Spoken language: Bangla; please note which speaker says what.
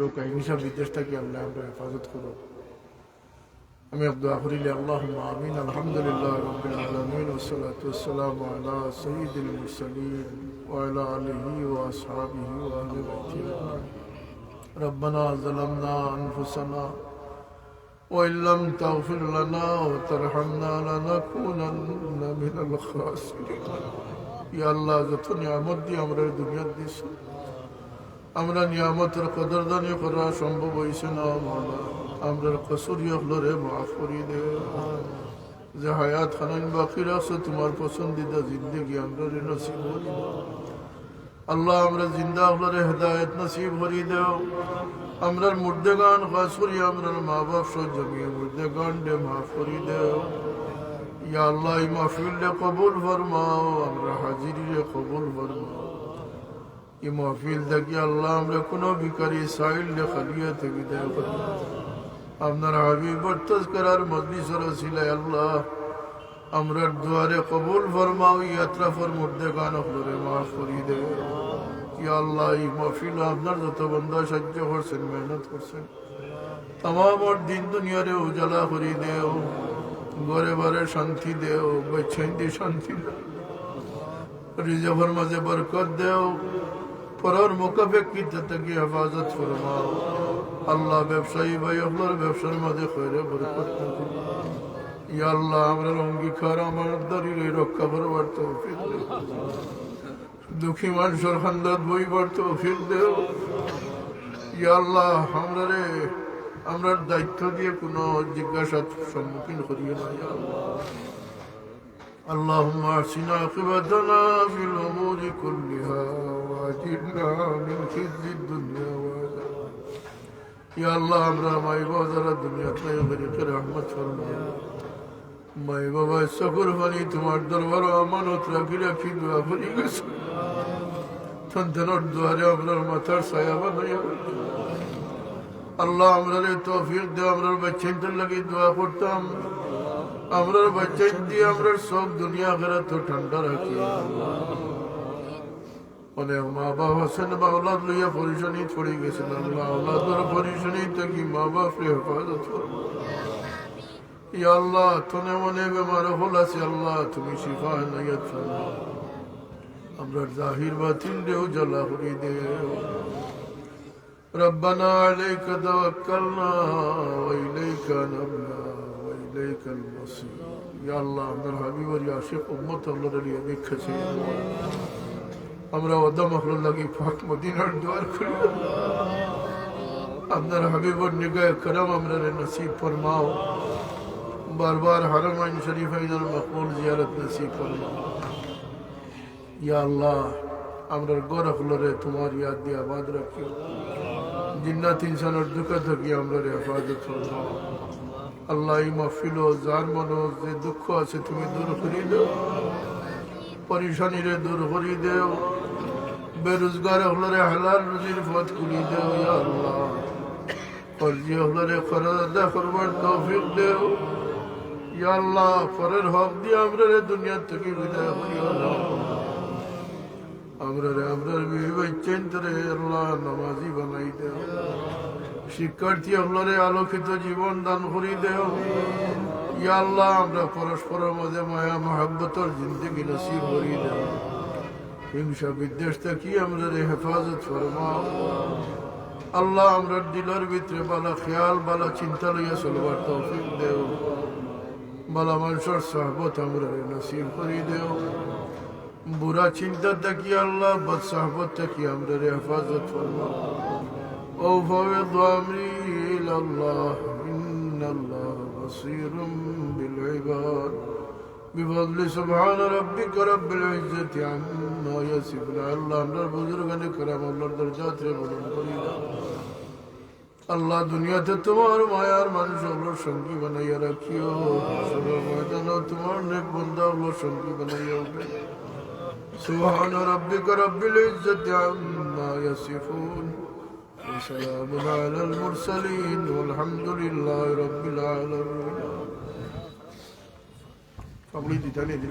Speaker 1: করুক হিংসা বিদ্বেষ থেকে আল্লাহ আমরা হেফাজত করুক আমি দোয়া করিলে আল্লাহ আমিন আলহামদুলিল্লাহ রবিল আলমিন ওসলাত ওসালাম আলা সঈদুল মুরসালিন وعلى آله وأصحابه وأهل بيته ربنا ظلمنا أنفسنا وإن لم تغفر لنا وترحمنا لنكونن من الخاسرين يا الله যত নিয়ামত দিয়ে আমরা দুনিয়ার দিস আমরা নিয়ামতের কদরদানি করা সম্ভব হয়েছে না আমরা কসুরি মাফ করি দে। যে হায়াত খানান বাকি রাখছো তোমার পছন্দিদা জিন্দগি আমরা নসিব আল্লাহ, আমরা জিন্দা হলরে হেদায়ত নসিব করি দেও। আমরার মুর্দেগান খাস করি আমরার মা বাপ সহ জমিয়ে মুর্দেগান ডে মাফ করি দেও। ইয়া আল্লাহ মাহফিল কবুল ফরমাও, আমরা হাজিরি কবুল এই মাহফিল দেখি আল্লাহ আমরা কোনো ভিকারি সাইল খালিয়া থেকে দেয় আপনার হাবিবর তস্করার মজলিস রসিলাই আল্লাহ আমরা দুয়ারে কবুল ফরমাও ইয়াত্রা ফর মধ্যে গান হলরে মাফ করি দে ইয়া আল্লাহ এই মাহফিল আপনার যত বন্ধা সাহায্য করছেন মেহনত করছেন তাম দিন দুনিয়ারে উজালা করি দেও ঘরে ঘরে শান্তি দেও বৈচ্ছন্দি শান্তি দেও রিজভর মাঝে বরকত দেও পরর মুখাপেক্ষিত থেকে হেফাজত ফরমাও আল্লাহ ব্যবসায়ী ভাই, আপনার ব্যবসার মাঝে খৈরে বরকত ইয়া আল্লাহ আমরা অঙ্গীকার, আমার দাঁড়িয়ে রক্ষা করবার তৌফিক দুঃখী মানুষের খান্দাত বইবার তৌফিক দেও। ইয়া আল্লাহ আমরা রে আমরা দায়িত্ব দিয়ে কোনো জিজ্ঞাসার সম্মুখীন করিয়ে না اللهم احسن عاقبتنا في الامور كلها واجرنا من خزي الدنيا وعذاب يا الله আমরা মাই বাবা যারা দুনিয়াতে গরিবের রহমত ফরমাও মাই বাবা সকর বানি তোমার দরবার আমানত রাখি রাখি দোয়া করি গেছে সন্তানের দুয়ারে আপনার মাথার ছায়া বানাইয়া আল্লাহ আমরা তৌফিক দে আমরা বাচ্চাদের লাগে দোয়া করতাম আমরার বাচ্চা দিয়ে আমরা সব দুনিয়া ঘরে তো ঠান্ডা রাখি অনেক মা বাপ আছেন বা ওলাদ লইয়া পরিশানি পড়ে গেছেন আল্লাহ ওলাদের পরিশানি থেকে মা বাপ হেফাজত করবো ইয়া আল্লাহ তনে মনে বেমার হল আছে আল্লাহ তুমি শিফা নাইয়াত ফরমাও আমরা জাহির বাতিল দেও জ্বালা করি দেও ربنا عليك توكلنا وإليك نبنا وإليك المصير يا الله আমার হাবিবর আশিক উম্মত আল্লাহর লিয়ে দেখেছে আমরা ওদা মখলুল লাগি পাক মদিনার দুয়ার খুলি আপনার হাবিবর নিগায় করম আমরা নসিব ফরমাও বারবার হারমাইন শরীফ আইনার মকবুল জিয়ারত নসিব ফরমাও ইয়া আল্লাহ আমরা গড় হলরে তোমার ইয়াদ দিয়ে আবাদ রাখিও জিন্নাত ইনসানের দুঃখ থাকি আমরা হেফাজত ফরমাও আল্লাহ মাহফিল যার মনে যে দুঃখ আছে তুমি দূর করি দেও। পরিশানিরে দূর করি দেও। বেরোজগার হলরে হালাল রুজির পথ খুলি দেও ইয়া আল্লাহ। ফরজি হলরে খরচ করবার তৌফিক দেও। ইয়া আল্লাহ, পরের হক দিয়ে আমরা দুনিয়া থেকে বিদায় করিও না আমরা রে আমরা বিবেচেন্তরে আল্লাহ নামাজি বানাই দেও। শিক্ষার্থী আপনারে আলোকিত জীবন দান করি দেও। ইয়া আল্লাহ, আমরা পরস্পরের মধ্যে মায়া মহাব্বতর জিন্দগি নসিব করি দেও। হিংসা, বিদ্বেষ থেকে আমরা হেফাজত ফরমাও। আল্লাহ, আমরা দিলের ভিতরে বালা খেয়াল, বালা চিন্তা লইয়া চলবার তৌফিক দেও। বালা মানুষের সহবত আমরা নসিব করি দেও। বুড়া চিন্তা থাকি আল্লাহ, বদ সহবত থাকি আমরা হেফাজত ফরমাও। وفوض أمري إلى الله إن الله بصير بالعباد بفضل سبحان ربك رب العزة عما يصفون الله আমরা বুজুর্গানে کرام الله درجات রে বলুন করি আল্লাহ দুনিয়াতে তোমার মায়ার মানুষ আল্লাহর সঙ্গী বানাইয়া রাখিও সবার ময়দান তোমার নেক বন্ধা আল্লাহর সঙ্গী বানাইয়া উঠে سبحان ربك رب العزة عما يصفون وسلام على المرسلين والحمد لله رب العالمين. فقلت تاني دي